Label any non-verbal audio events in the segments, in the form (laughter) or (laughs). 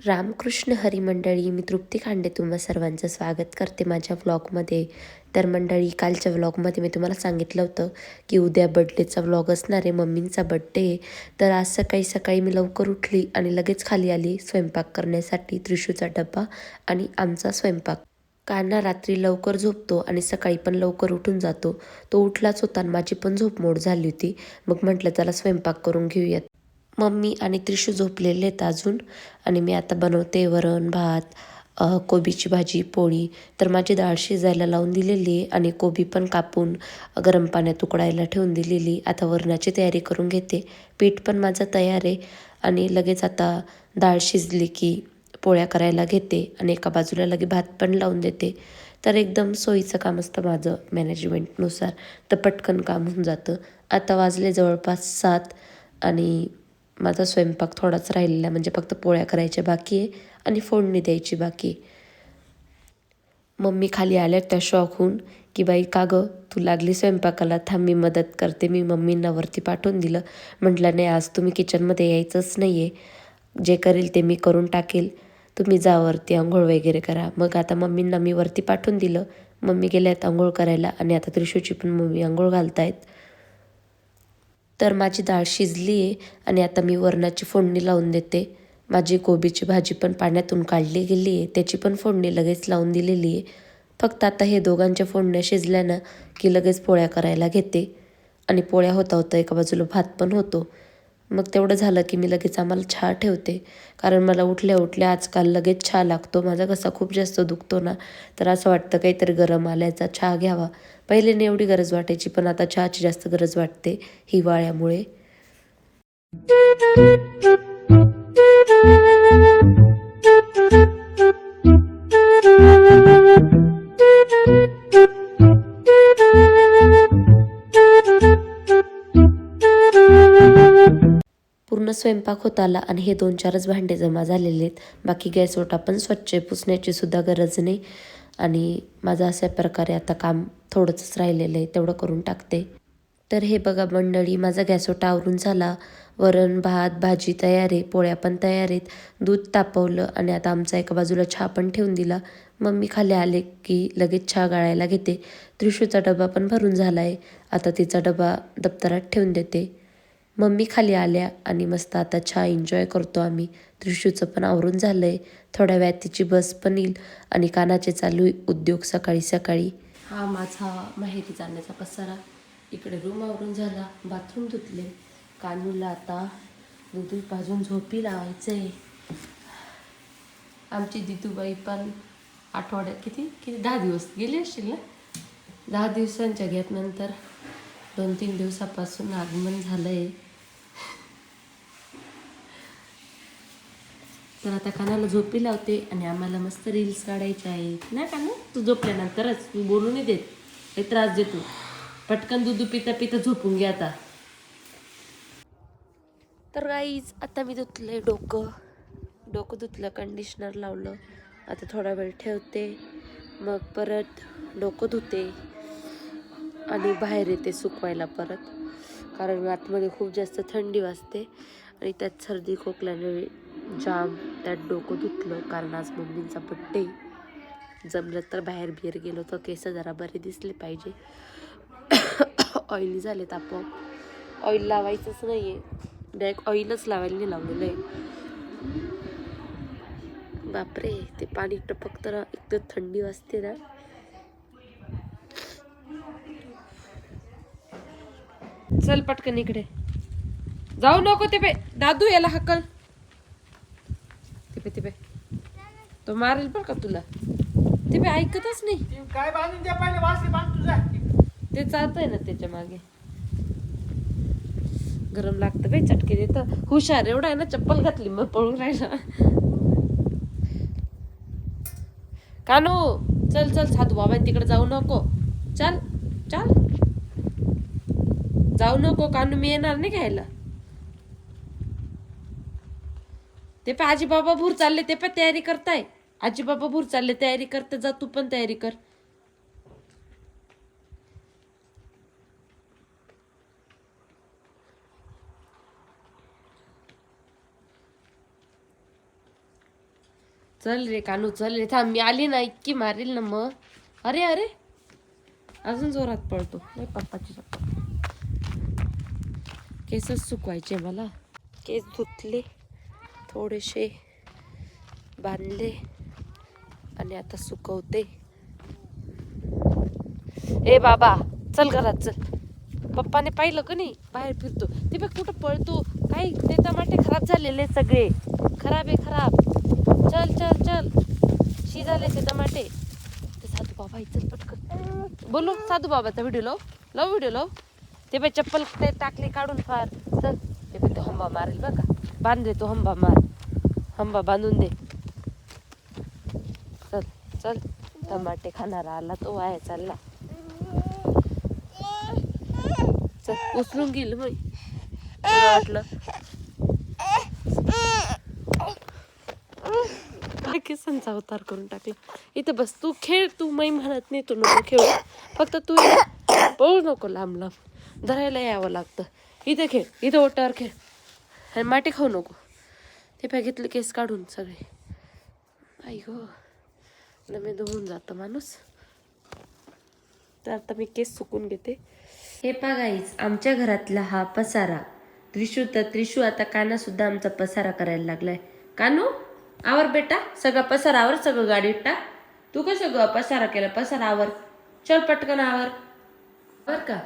रामकृष्ण हरी मंडळी मी तृप्ती खांडे तुम्हा सर्वांचं स्वागत करते माझ्या व्लॉगमध्ये तर मंडळी कालच्या व्लॉगमध्ये मी तुम्हाला सांगितलं होतं की उद्या बड्डेचा व्लॉग असणार आहे मम्मींचा बड्डे तर आज सकाळी सकाळी मी लवकर उठली आणि लगेच खाली आली स्वयंपाक करण्यासाठी त्रिशूचा डब्बा आणि आमचा स्वयंपाक. काना रात्री लवकर झोपतो आणि सकाळी पण लवकर उठून जातो. तो उठलाच होता आणि माझी पण झोप मोड झाली होती. मग म्हटलं त्याला स्वयंपाक करून घेऊयात. मम्मी आणि त्रिशू झोपलेले आहेत अजून. आणि मी आता बनवते वरण भात कोबीची भाजी पोळी. तर माझी डाळ शिजायला लावून दिलेली आहे आणि कोबी पण कापून गरम पाण्यात उकडायला ठेवून दिलेली आता वरणाची तयारी करून घेते. पीठ पण माझं तयार आहे. आणि लगेच आता डाळ शिजली की पोळ्या करायला घेते आणि एका बाजूला लगे भात पण लावून देते. तर एकदम सोयीचं काम असतं माझं मॅनेजमेंटनुसार तर पटकन काम होऊन जातं. आता वाजले जवळपास सात आणि माझा स्वयंपाक थोडाच राहिलेला आहे, म्हणजे फक्त पोळ्या करायच्या बाकी आहे आणि फोडणी द्यायची बाकी आहे. मम्मी खाली आल्या त्या शॉक होऊन की बाई का गं? तू लागली स्वयंपाकाला थांब मी मदत करते. मी मम्मींना वरती पाठवून दिलं. म्हटलं नाही आज तुम्ही किचनमध्ये यायचंच नाही आहे जे करेल ते मी करून टाकेल. तुम्ही जा वरती आंघोळ वगैरे करा. मग आता मम्मींना मी वरती पाठवून दिलं. मम्मी गेल्यात आंघोळ करायला आणि आता त्रिशूची पण मम्मी आंघोळ घालतायत. तर माझी डाळ शिजली आहे आणि आता मी वरणाची फोडणी लावून देते. माझी कोबीची भाजी पण पाण्यातून काढली गेली आहे त्याची पण फोडणी लगेच लावून दिलेली आहे फक्त आता हे दोघांच्या फोडण्या शिजल्यानं की लगेच पोळ्या करायला घेते. आणि पोळ्या होता होता एका बाजूला भात पण होतो. मग तेवढं झालं की मी लगेच आम्हाला चहा ठेवते. कारण मला उठल्या उठल्या आजकाल लगेच चहा लागतो. माझा कसा खूप जास्त दुखतो ना. तर असं वाटतं काहीतरी गरम आल्याचा चहा घ्यावा. पहिले नाही एवढी गरज वाटायची पण आता चहाची जास्त गरज वाटते हिवाळ्यामुळे पूर्ण स्वयंपाक होत आला आणि हे दोन चारच भांडे जमा झालेले आहेत. बाकी गॅस ओटा पण स्वच्छ पुसण्याची सुद्धा गरज नाही. आणि माझं अशा प्रकारे आता काम थोडंच राहिलेलं आहे तेवढं करून टाकते. तर हे बघा मंडळी माझा गॅसोटा आवरून झाला. वरण भात भाजी तयार आहे पोळ्या पण तयार आहेत. दूध तापवलं आणि आता आमचा एका बाजूला चहा पण ठेवून दिला. मम्मी खाली आले की लगेच चहा गाळायला घेते. त्रिशूचा डबा पण भरून झाला आहे आता तिचा डबा दप्तरात ठेवून देते. मम्मी खाली आल्या आणि मस्त आता चहा एन्जॉय करतो आम्ही. त्रिशूचं पण आवरून झालं आहे थोड्या वेळात तिची बस पण येईल आणि कानाचे चालू उद्योग सकाळी सकाळी. हा माझा माहेरी जाण्याचा पसारा. इकडे रूम आवरून झाला. बाथरूम धुतले. कानूला आता दूध भाजून झोपी लावायचं आहे आमची दिदूबाई पण आठवड्यात किती? किती? दहा दिवस गेली असतील ना? दहा दिवसांच्या गॅपनंतर दोन तीन दिवसापासून आगमन झालं आहे तर आता कानाला झोपी लावते आणि आम्हाला मस्त रील्स काढायचे आहेत नाही का ना? तू झोपल्यानंतरच. तू बोलू नाही देत. हे त्रास देतो. पटकन दूध पिता पिता झोपून घ्या आता. तर गाईज आता मी धुतलंय डोकं. डोकं धुतलं कंडिशनर लावलं. आता थोडा वेळ ठेवते. मग परत डोकं धुते. आणि बाहेर येते सुकवायला परत. कारण आतमध्ये खूप जास्त थंडी वाजते. आणि त्यात सर्दी खोकल्याने जाम. त्यात डोकं धुतलं कारण आज मम्मींचा बड्डे जमलं तर बाहेर बिहेर गेलो तर केस जरा बरे दिसले पाहिजे. ऑइली झालेत आपोआप. ऑइल लावायचंच नाही आहे डायरेक्ट ऑइलच लावायला नाही लावलेलं आहे बापरे ते पाणी टपक तर एकदम थंडी वाजते ना. चल पटकन इकडे. जाऊ नको ते पे दादू याला हकल. ते ते तो मारेल पण का तुला? ते पे ऐकतच नाही. काय बांधून द्या पहिले वासली बांध तुझा. ते चालतंय ना त्याच्यामागे. गरम लागतं बाई चटके देत. हुशार एवढा आहे ना चप्पल घातली मग पळून राहिला. कानू चल चल साधू बाबा तिकडे जाऊ नको. चल चल. जाऊ नको कानू मी येणार नाही घ्यायला. ते पण आजी बाबा भूर चालले ते पण तयारी करताय. आजी बाबा भूर चालले तयारी करते जा तू पण तयारी कर. चल रे कानू चल रे थांब मी आली ना इतकी मारेल ना मग. अरे अरे. अजून जोरात पळतो. नाही पप्पाची केसच सुकवायचे मला. केस धुतले. थोडेसे बांधले आणि आता सुकवते. ए बाबा चल घरात चल. पप्पाने पाहिलं का नाही? बाहेर फिरतो. ते बघ कुठं पळतो. काही ते टमाटे खराब झालेले सगळे. खराब आहे खराब. चल चल चल. शी झाले ते टमाटे. ते साधू बाबा चल पटकन. बोलू साधू बाबाचा व्हिडिओ लाव? लाव व्हिडिओ लाव? ते बाई चप्पल ते टाकली काढून फार. चल ते बाई तो हंबा मारेल बघा. बांधले तो हंबा मार. हंबा बांधून दे. चल चल. टमाटे खाणारा आला तो वाया चालला. चल उचलून गेल मग वाटलं? किसनचा अवतार करून टाकला. इथं बस तू खेळ तू मै म्हणत नाही तू नको खेळू. फक्त तू पळू नको लांब लांब. धरायला यावं लागतं. इथं खेळ इथं ओटावर खेळ. आणि माटी खाऊ नको. हे पाय केस काढून सगळे. आई गो नमे धुवून जातं माणूस. तर आता मी केस सुकून घेते. हे गाईज आमच्या घरातला हा पसारा. त्रिशू तर त्रिशू आता काना सुद्धा आमचा पसारा करायला लागलाय. कानू आवर बेटा सगळा पसारावर सगळं गाडीत टाक तू कसं गं पसारा केला पसारावर? चल पटकन आवर. बर का?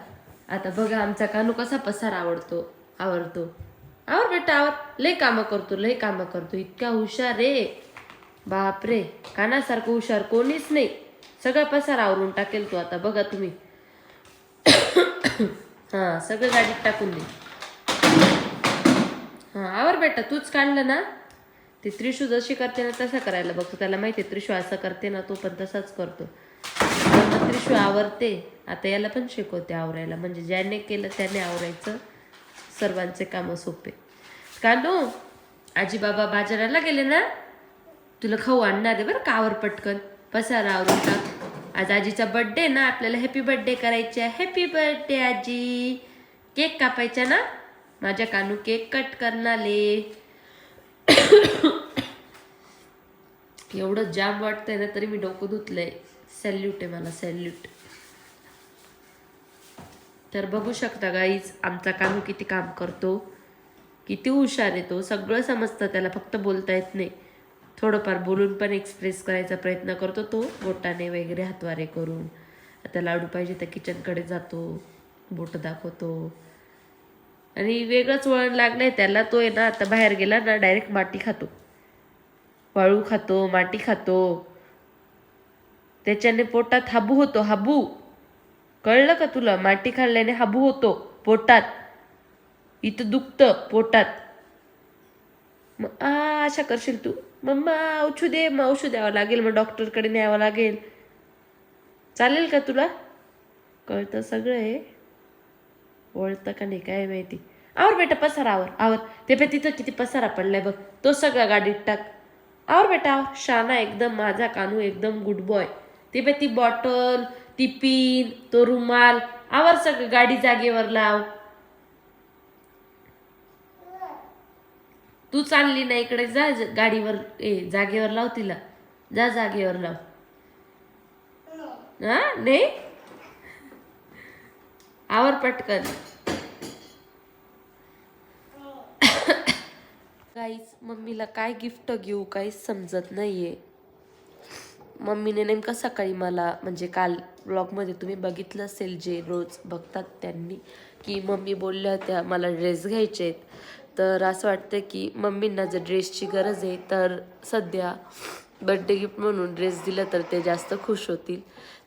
आता बघा आमचा कानू कसा पसारा आवडतो आवडतो. आवर बेटा आवर लय कामं करतो लय कामं करतो इतका हुशार रे। बापरे कानासारखं हुशार कोणीच नाही. सगळा पसार आवरून टाकेल तू आता बघा तुम्ही. (coughs) हां सगळं गाडीत टाकून दे. हां आवर बेटा तूच काढलं ना? ते त्रिशू जशी करते ना तसं करायला बघतो. त्याला माहिती आहे त्रिशू असं करते ना तो पण तसाच करतो. त्रिशू आवरते. आता याला पण शिकवते आवरायला. म्हणजे ज्याने केलं त्याने आवरायचं. सर्वांचे कामं सोपे. कानू आजी बाबा बाजाराला गेले ना? तुला खाऊ आणणार आहे बरं कावर पटकन? पसारा आवरून टाक आज आजीचा बड्डे ना आपल्याला हॅपी बर्थडे करायचे हॅपी बड्डे आजी. केक कापायचा ना? माझ्या कानू केक कट करणारे एवढं जाम वाटतंय ना तरी मी डोकं धुतलंय. सॅल्यूट आहे मला सॅल्यूट तर बघू शकता गाईज आमचा कानू किती काम करतो किती हुशार आहे तो. सगळं समजतं त्याला फक्त बोलता येत नाही. थोडंफार बोलून पण एक्सप्रेस करायचा प्रयत्न करतो तो बोटाने वगैरे हातवारे करून. आता लाडू पाहिजे तर किचनकडे जातो बोट दाखवतो. आणि वेगळंच वळण लागलं आहे त्याला तो आहे ना आता बाहेर गेला ना डायरेक्ट माती खातो. वाळू खातो माती खातो. त्याच्याने पोटात हाबू होतो हाबू. कळलं का तुला? माटी खाल्ल्याने हाबू होतो पोटात. इथं दुखतं पोटात. मग आ अशा करशील तू. मम्मा औषध दे मग औषध द्यावं लागेल. मग डॉक्टरकडे न्यावं लागेल. चालेल का तुला? कळतं सगळं आहे वळतं का नाही काय माहिती. आवर बेटा पसारा आवर आवर. ते पे तिथं किती पसारा पडलाय बघ. तो सगळा गाडीत टाक. आवर बेटा आवर. शाना एकदम माझा कानू एकदम गुड बॉय. ते पे ती बॉटल ती पिन तो रुमाल आवर सगळं गाडी जागेवर लाव. तू चालली ना इकडे जा गाडीवर ए जागेवर लाव तिला. जा जागेवर लाव. हा नाही? आवर पटकन. (coughs) काहीच मम्मीला काय गिफ्ट घेऊ काहीच समजत नाहीये. मम्मीने नेमकं सकाळी मला म्हणजे काल ब्लॉगमध्ये तुम्ही बघितलं असेल जे रोज बघतात त्यांनी की मम्मी बोलल्या होत्या मला ड्रेस घ्यायचे आहेत. तर असं वाटतं की मम्मींना जर ड्रेसची गरज आहे तर सध्या बड्डे गिफ्ट म्हणून ड्रेस दिलं तर ते जास्त खुश होतील.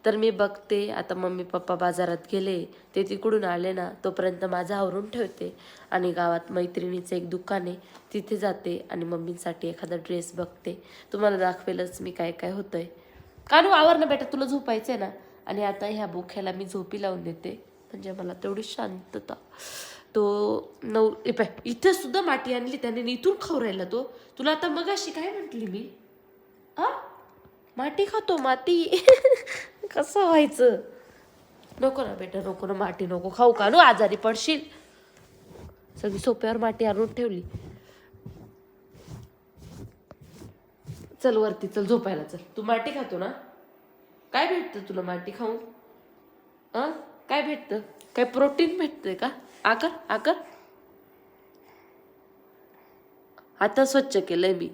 तर मी बघते आता मम्मी पप्पा बाजारात गेले ते तिकडून आले ना तोपर्यंत माझं आवरून ठेवते. आणि गावात मैत्रिणीचं एक दुकान आहे तिथे जाते आणि मम्मींसाठी एखादा ड्रेस बघते. तुम्हाला दाखवेलच मी काय काय होतं आहे कानू आवर ना बेटा तुला झोपायचंय ना? आणि आता ह्या बोख्याला मी झोपी लावून देते. म्हणजे मला तेवढी शांतता. तो नऊ पाय इथे सुद्धा माती आणली त्याने इथून खाऊ राहिला तो. तुला आता मगाशी काय म्हटली मी? आ माती खातो माती. (laughs) कसं व्हायचं? नको ना बेटा नको ना माती नको. खाऊ का नो आजारी पडशील. सगळी सोप्यावर माती आणून ठेवली. चल वरती चल झोपायला चल. तू माटी खातो ना? काय भेटतं तुला माटी खाऊन? अं? काय भेटतं? काय प्रोटीन भेटतंय का? आकर आकर आता स्वच्छ केलंय मी.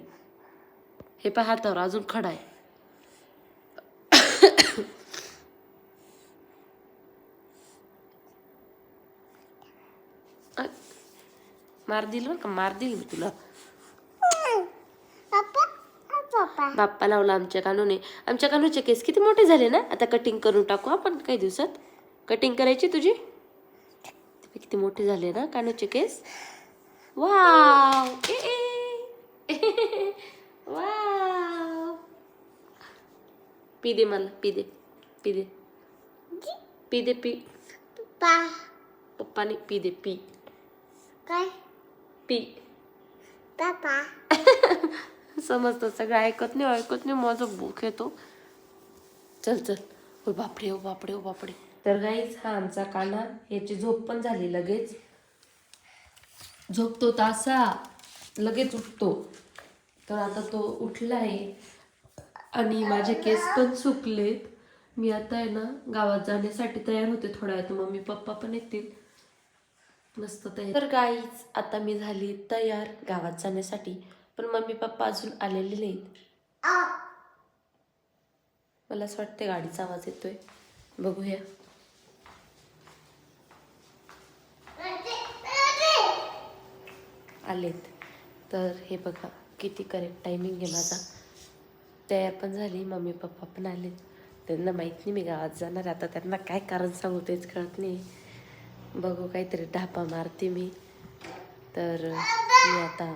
हे पहा हातावर अजून खडा आहे. (coughs) मार दिल बरं का? मार दिल मी तुला. बाप्पा. लावला आमच्या कानूने. आमच्या कानूचे केस किती मोठे झाले ना? आता कटिंग करून टाकू आपण काही दिवसात. कटिंग करायची तुझी? किती मोठे झाले ना कानूचे केस? वाव ए, ए. वाव (laughs) पी दे मला पी दे पी दे. पी दे पी. पप्पाने पी दे पी. काय? पी. पापा (laughs) समजतं. सगळं ऐकत नाही ऐकत नाही माझं भूक येतो. चल चल. ओ बापरे ओ बापरे ओ बापरे. तर गाईच हा आमचा काना याची झोप पण झाली लगेच. झोपतो तासा लगेच उठतो. तर आता तो उठला आहे आणि माझे केस पण सुकलेत. मी आता आहे ना गावात जाण्यासाठी तयार होते थोड्या वेळात. मम्मी पप्पा पण येतील. मस्त तयार. तर गाईच आता मी झाली तयार गावात जाण्यासाठी. पण मम्मी पप्पा अजून आलेले नाहीत. मला असं वाटतं गाडीचा आवाज येतोय. बघूया. आलेत. तर हे बघा किती करेक्ट टायमिंग आहे माझा. तयार पण झाली मम्मी पप्पा पण आलेत. त्यांना माहीत नाही मी गावात जाणार आता त्यांना काय कारण सांगू तेच कळत नाही. बघू काहीतरी ढापा मारते मी. तर मी आता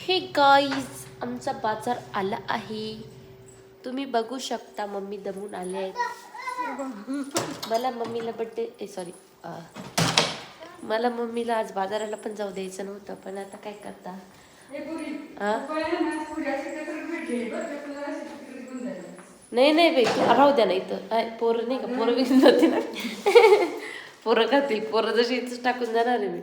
हे गाईज आमचा बाजार आला आहे. तुम्ही बघू शकता मम्मी दमून आले आहेत. मला मम्मीला बड्डे सॉरी मला मम्मीला आज बाजाराला पण जाऊ द्यायचं नव्हतं पण आता काय करता? हा? नाही नाही बाई तू राहू द्या ना इथं. आय, पोरं नाही का पोरं विकून जाते ना पोरं खातील पोरं जशी इथंच टाकून जाणार आहे मी.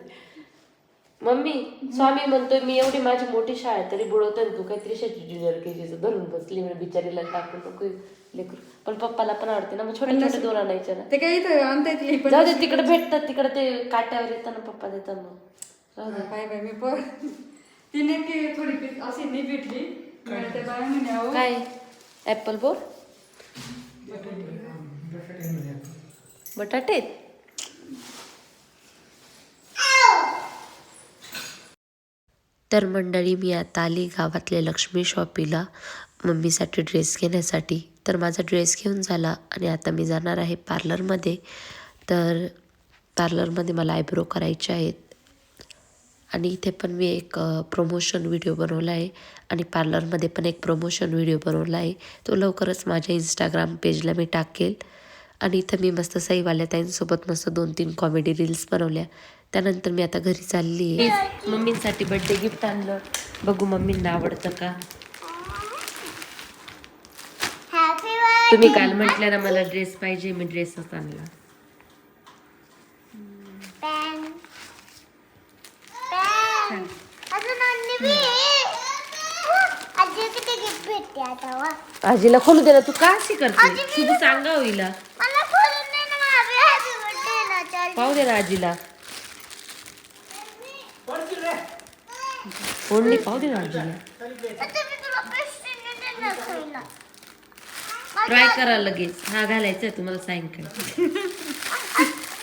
मम्मी स्वामी म्हणतोय मी एवढी माझी मोठी शाळा आहे तरी बुडवतोय ना तू काहीतरी शेती ज्युनियर केजीचं धरून बसली म्हणजे बिचारीला टाकून नको लेकरू. पण पप्पाला पण आवडते ना मग छोटे छोटे दोन आणायचे ना. ते काही इथं आणता येतील पण जाऊ दे तिकडे भेटतात तिकडे ते काट्यावर येतात ना पप्पा देतात मग. जाऊ दे. काय बाय मी पण. ती नेमकी थोडी पीस अशी नाही भेटली. बाया म्हणे काय? ऍपल बोर? बटाटे? तर मंडळी मी आता आली गावातल्या लक्ष्मी शॉपीला मम्मीसाठी ड्रेस घेण्यासाठी. तर माझा ड्रेस घेऊन झाला आणि आता मी जाणार आहे पार्लरमध्ये तर पार्लरमध्ये मला आयब्रो करायचे आहेत. आणि इथे पण मी एक प्रमोशन व्हिडिओ बनवला आहे. आणि पार्लरमध्ये पण एक प्रमोशन व्हिडिओ बनवला आहे. तो लवकरच माझ्या इंस्टाग्राम पेजला मी टाकेल. आणि इथं मी मस्त सईवाल्या ताईंसोबत मस्त दोन तीन कॉमेडी रील्स बनवल्या. त्यानंतर मी आता घरी चालली आहे. मम्मींसाठी बड्डे गिफ्ट आणलं. बघू मम्मींना आवडतं का? हॅपी तुम्ही काल म्हटल्या ना मला ड्रेस पाहिजे मी ड्रेसच आणला. आजीला खोलू दे ना तू का अशी करते? शुभ सांगा होईला पाहू दे ना आजीला पडतील रे फोडणी पाहू दे खायला ट्राय करा लगेच. हा घालायचा तुम्हाला सायंकाळी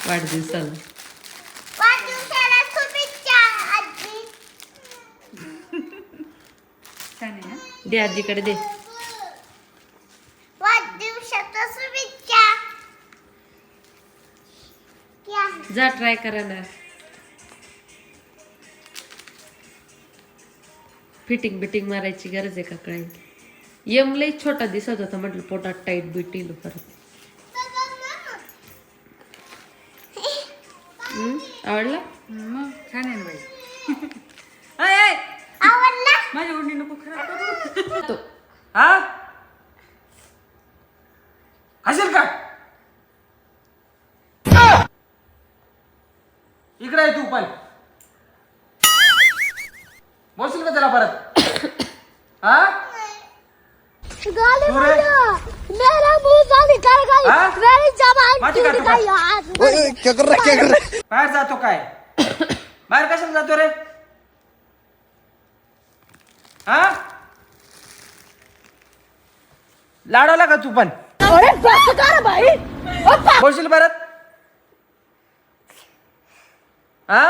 वाढदिवसाला. दे आजीकडे दे. जा ट्राय करा ना. फिटिंग बिटिंग मारायची गरज आहे का काय यम लई छोटा दिसत होता म्हटलं पोटात टाईट बिटील परत. हम्म, आवडला मग छान आहे ना बाई अय, अय, आवडला माझी ओढणी नको खराब करू तो हा हसेल का बोलशील का त्याला परत? हा? गाली तू रे? मेरा मुंह से निकल गई हाँ? मेरी जबान माटी टूट काटू का? गई आज क्या कर रहा है क्या कर रहा है बाहेर जातो काय? बाहेर कशाला जातो रे? हा? लाडवला का तू पण? अरे बस कर भाई बोलशील परत? हा?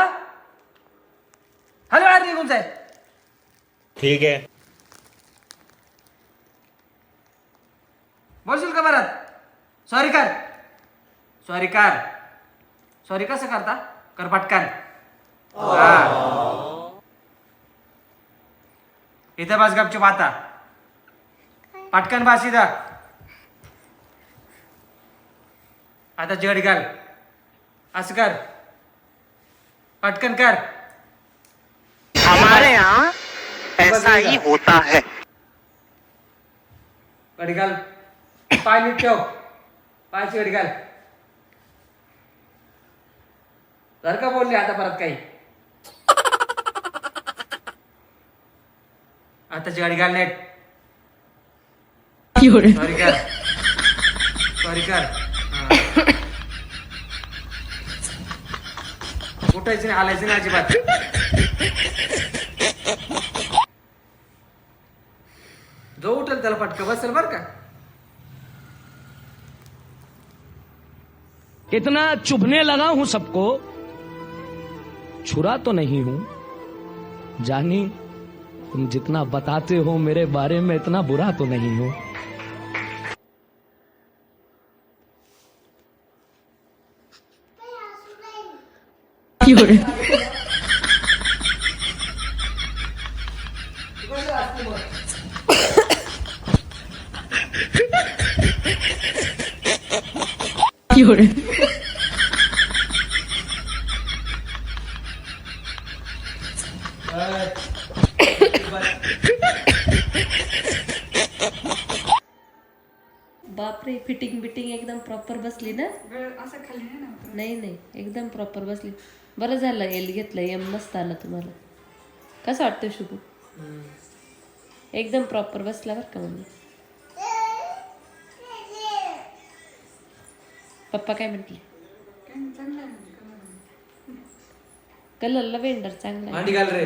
हॅलो निघून जाय. ठीक है। बोलशील का परत सॉरी कर। सॉरी कर। सॉरी कसं करता? कर पटकन. हा. इथे बस गपचूप आता. पटकन बस इथं. आता जड घाल. असं कर. पटकन कर. हमारे यहाँ ऐसा ही होता है। गडी घाल पाय नीट ठेव पायची गडी घाल जर का बोलले आता परत काही। आताची गाडी घाल नेट सॉरी कर। सॉरी कर. उठायचं नाही हालायचं नाही अजिबात त्याला पटकं बसेल बरं का? इतना चुभने लगा हूँ सबको। छुरा तो नहीं हूँ। जानी तुम जितना बताते हो मेरे बारे में इतना बुरा तो नहीं हूँ। बापरे फिटिंग बिटिंग एकदम प्रॉपर बसली ना? असं खाली नाही. नाही नाही एकदम प्रॉपर बसली. बरं झालं एल घेतलं एम नसतं आलं तुम्हाला. कसं वाटतं शुभू? एकदम प्रॉपर बसला बरं का मम्मी? पप्पा काय म्हटले काय नाही, चांगलं आहे. रे.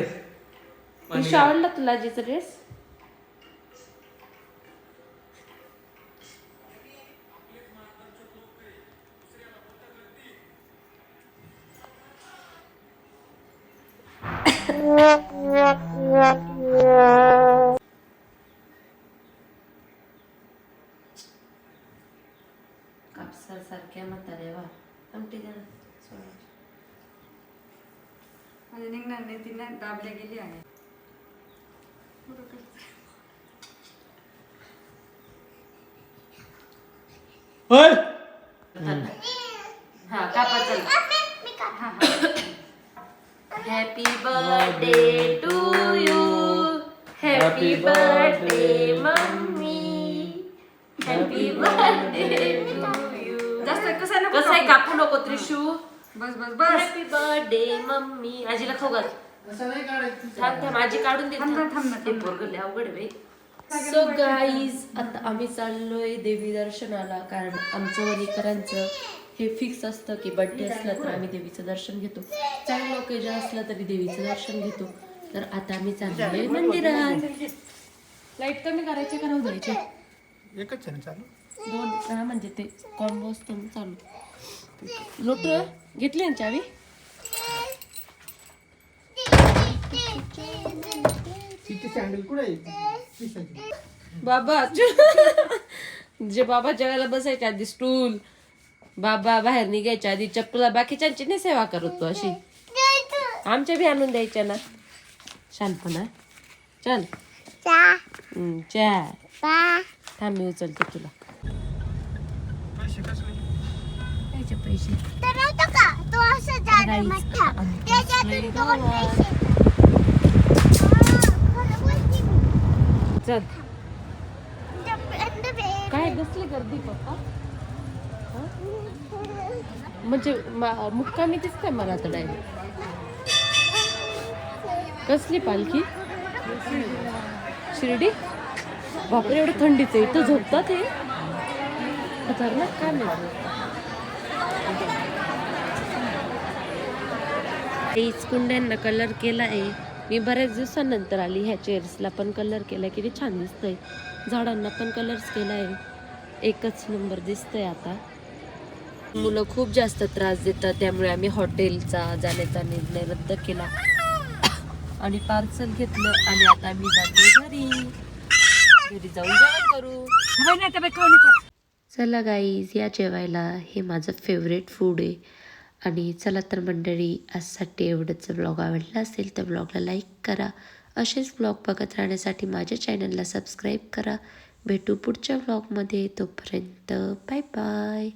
आवडला तुला आजीचा ड्रेस दाबल्या गेली आहे. (laughs) हा कापा चला. Happy birthday to you happy birthday mummy happy birthday to you जास्त कसं कसं आहे? कापू नको त्रिशू. बस बस बस. हॅपी बर्थडे मम्मी आजीला खाऊ घाल. थांब थांब आजी काढून दे थांब ना, थांब ना, ते थांब ना. पोरगं लय अवघड आहे सो गाईज आता आम्ही चाललोय देवी दर्शनाला कारण आमचं वणीकरांचं हे फिक्स असतं की बर्थडे असला तर आम्ही देवीचं दर्शन घेतो. चांगलं ओकेजन असलं तरी देवीचं दर्शन घेतो. तर आता आम्ही चाललोय मंदिरात. लाइट कमी करायचे का राहू द्यायचे? एकच आहे ना चालू? दोन हा म्हणजे ते कॉम्बो असतो ना चालू. लोट घेतली ना चावी? सँडल कुठे बाबा जे बाबा जेवायला बसायच्या आधी स्टूल बाबा बाहेर निघायच्या आधी चप्पला बाकीच्यांची नाही सेवा करत तू अशी. आमच्या बी आणून द्यायच्या ना. शांतपणा चल. चल थांब मी उचलते तुला. पैसे पैसे. चल. काय बसली गर्दी पप्पा? म्हणजे मुक्कामी दिसतंय मला तर डायरेक्ट कसली पालखी? शिर्डी? बापरे एवढं थंडीच आहे. इथं झोपतात हे? खतरनाक काय माहिती तेच कुंड्यांना कलर केला आहे मी बऱ्याच दिवसानंतर आली ह्या चेअर्सला पण कलर केला किती छान दिसतंय. झाडांना पण कलर्स केला आहे एकच नंबर दिसतंय आता. मुलं खूप जास्त त्रास देतात त्यामुळे आम्ही हॉटेलचा जाण्याचा निर्णय रद्द केला. आणि पार्सल घेतलं आणि आता मी जाते घरी. घरी जाऊन जेवण करू. चला गाईज या जेवायला हे माझं फेवरेट फूड आहे. आणि चला तर मंडळी आजसाठी एवढंच ब्लॉग आवडला असेल तर ब्लॉगला लाईक करा. असेच ब्लॉग बघत राहण्यासाठी माझ्या चॅनलला सबस्क्राईब करा. भेटू पुढच्या ब्लॉगमध्ये तोपर्यंत बाय बाय